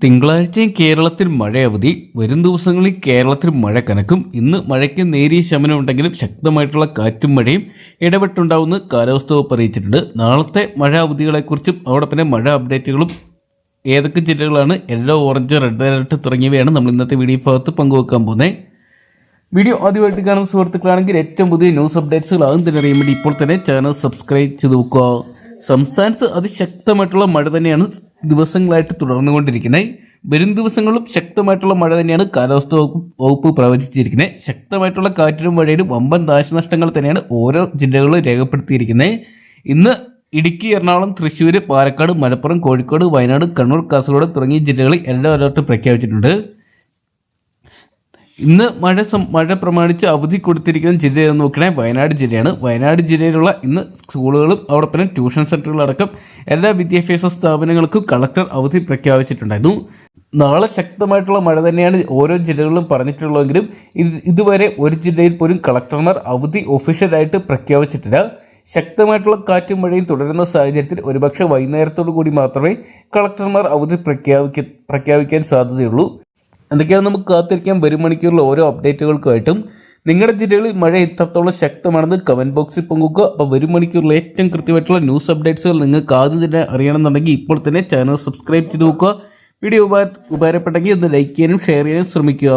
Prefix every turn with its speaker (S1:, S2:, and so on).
S1: തിങ്കളാഴ്ചയും കേരളത്തിൽ മഴ അവധി വരും ദിവസങ്ങളിൽ കേരളത്തിൽ മഴ കനക്കും ഇന്ന് മഴയ്ക്ക് നേരിയ ശമനം ഉണ്ടെങ്കിലും ശക്തമായിട്ടുള്ള കാറ്റും മഴയും ഇടപെട്ടുണ്ടാവുമെന്ന് കാലാവസ്ഥ വകുപ്പ് അറിയിച്ചിട്ടുണ്ട്. നാളത്തെ മഴ അവധികളെക്കുറിച്ചും അവിടെ പിന്നെ മഴ അപ്ഡേറ്റുകളും ഏതൊക്കെ ജില്ലകളാണ് യെല്ലോ ഓറഞ്ച് റെഡ് അലർട്ട് തുടങ്ങിയവയാണ് നമ്മൾ ഇന്നത്തെ വീഡിയോ ഭാഗത്ത് പങ്കുവെക്കാൻ പോകുന്നത് വീഡിയോ ആദ്യമായിട്ട് കാണുന്ന സുഹൃത്തുക്കളാണെങ്കിൽ ഏറ്റവും പുതിയ ന്യൂസ് അപ്ഡേറ്റ്സുകൾ ആകും തന്നെ അറിയാൻ വേണ്ടി ഇപ്പോൾ തന്നെ ചാനൽ സബ്സ്ക്രൈബ് ചെയ്ത് നോക്കുക സംസ്ഥാനത്ത് അതിശക്തമായിട്ടുള്ള മഴ തന്നെയാണ് ദിവസങ്ങളായിട്ട് തുടർന്നുകൊണ്ടിരിക്കുന്നത്. വരും ദിവസങ്ങളിലും ശക്തമായിട്ടുള്ള മഴ തന്നെയാണ് കാലാവസ്ഥ വകുപ്പ് പ്രവചിച്ചിരിക്കുന്നത്. ശക്തമായിട്ടുള്ള കാറ്റിലും മഴയിലും വമ്പൻ നാശനഷ്ടങ്ങൾ തന്നെയാണ് ഓരോ ജില്ലകളിലും രേഖപ്പെടുത്തിയിരിക്കുന്നത്. ഇന്ന് ഇടുക്കി എറണാകുളം തൃശ്ശൂർ പാലക്കാട് മലപ്പുറം കോഴിക്കോട് വയനാട് കണ്ണൂർ കാസർഗോഡ് തുടങ്ങിയ ജില്ലകളിൽ യെല്ലോ അലർട്ട് പ്രഖ്യാപിച്ചിട്ടുണ്ട്. ഇന്ന് മഴ മഴ പ്രമാണിച്ച് അവധി കൊടുത്തിരിക്കുന്ന ജില്ല നോക്കണേ വയനാട് ജില്ലയാണ്. വയനാട് ജില്ലയിലുള്ള ഇന്ന് സ്കൂളുകളും അവിടെ പിന്നെ ട്യൂഷൻ സെന്ററുകളടക്കം എല്ലാ വിദ്യാഭ്യാസ സ്ഥാപനങ്ങൾക്കും കളക്ടർ അവധി പ്രഖ്യാപിച്ചിട്ടുണ്ടായിരുന്നു. നാളെ ശക്തമായിട്ടുള്ള മഴ തന്നെയാണ് ഓരോ ജില്ലകളിലും പറഞ്ഞിട്ടുള്ളതെങ്കിലും ഇത് ഇതുവരെ ഒരു ജില്ലയിൽ പോലും കളക്ടർമാർ അവധി ഒഫീഷ്യലായിട്ട് പ്രഖ്യാപിച്ചിട്ടില്ല. ശക്തമായിട്ടുള്ള കാറ്റും മഴയും തുടരുന്ന സാഹചര്യത്തിൽ ഒരുപക്ഷെ വൈകുന്നേരത്തോടു കൂടി മാത്രമേ കളക്ടർമാർ അവധി പ്രഖ്യാപിക്ക പ്രഖ്യാപിക്കാൻ സാധ്യതയുള്ളൂ. എന്തൊക്കെയാണ് നമുക്ക് കാത്തിരിക്കാൻ വരും മണിക്കൂറിൽ ഓരോ അപ്ഡേറ്റുകൾക്കായിട്ടും നിങ്ങളുടെ ജില്ലകളിൽ മഴ എത്രത്തോളം ശക്തമാണെന്ന് കമന്റ് ബോക്സിൽ പങ്കുവെക്കുക. അപ്പോൾ വരും മണിക്കൂറിൽ ഏറ്റവും കൃത്യമായിട്ടുള്ള ന്യൂസ് അപ്ഡേറ്റ്സുകൾ നിങ്ങൾക്ക് ആദ്യം തന്നെ അറിയണമെന്നുണ്ടെങ്കിൽ ഇപ്പോൾ തന്നെ ചാനൽ സബ്സ്ക്രൈബ് ചെയ്ത് നോക്കുക. വീഡിയോ ഉപകാര ഉപകാരപ്പെട്ടെങ്കിൽ ഒന്ന് ലൈക്ക് ചെയ്യാനും ഷെയർ ചെയ്യാനും ശ്രമിക്കുക.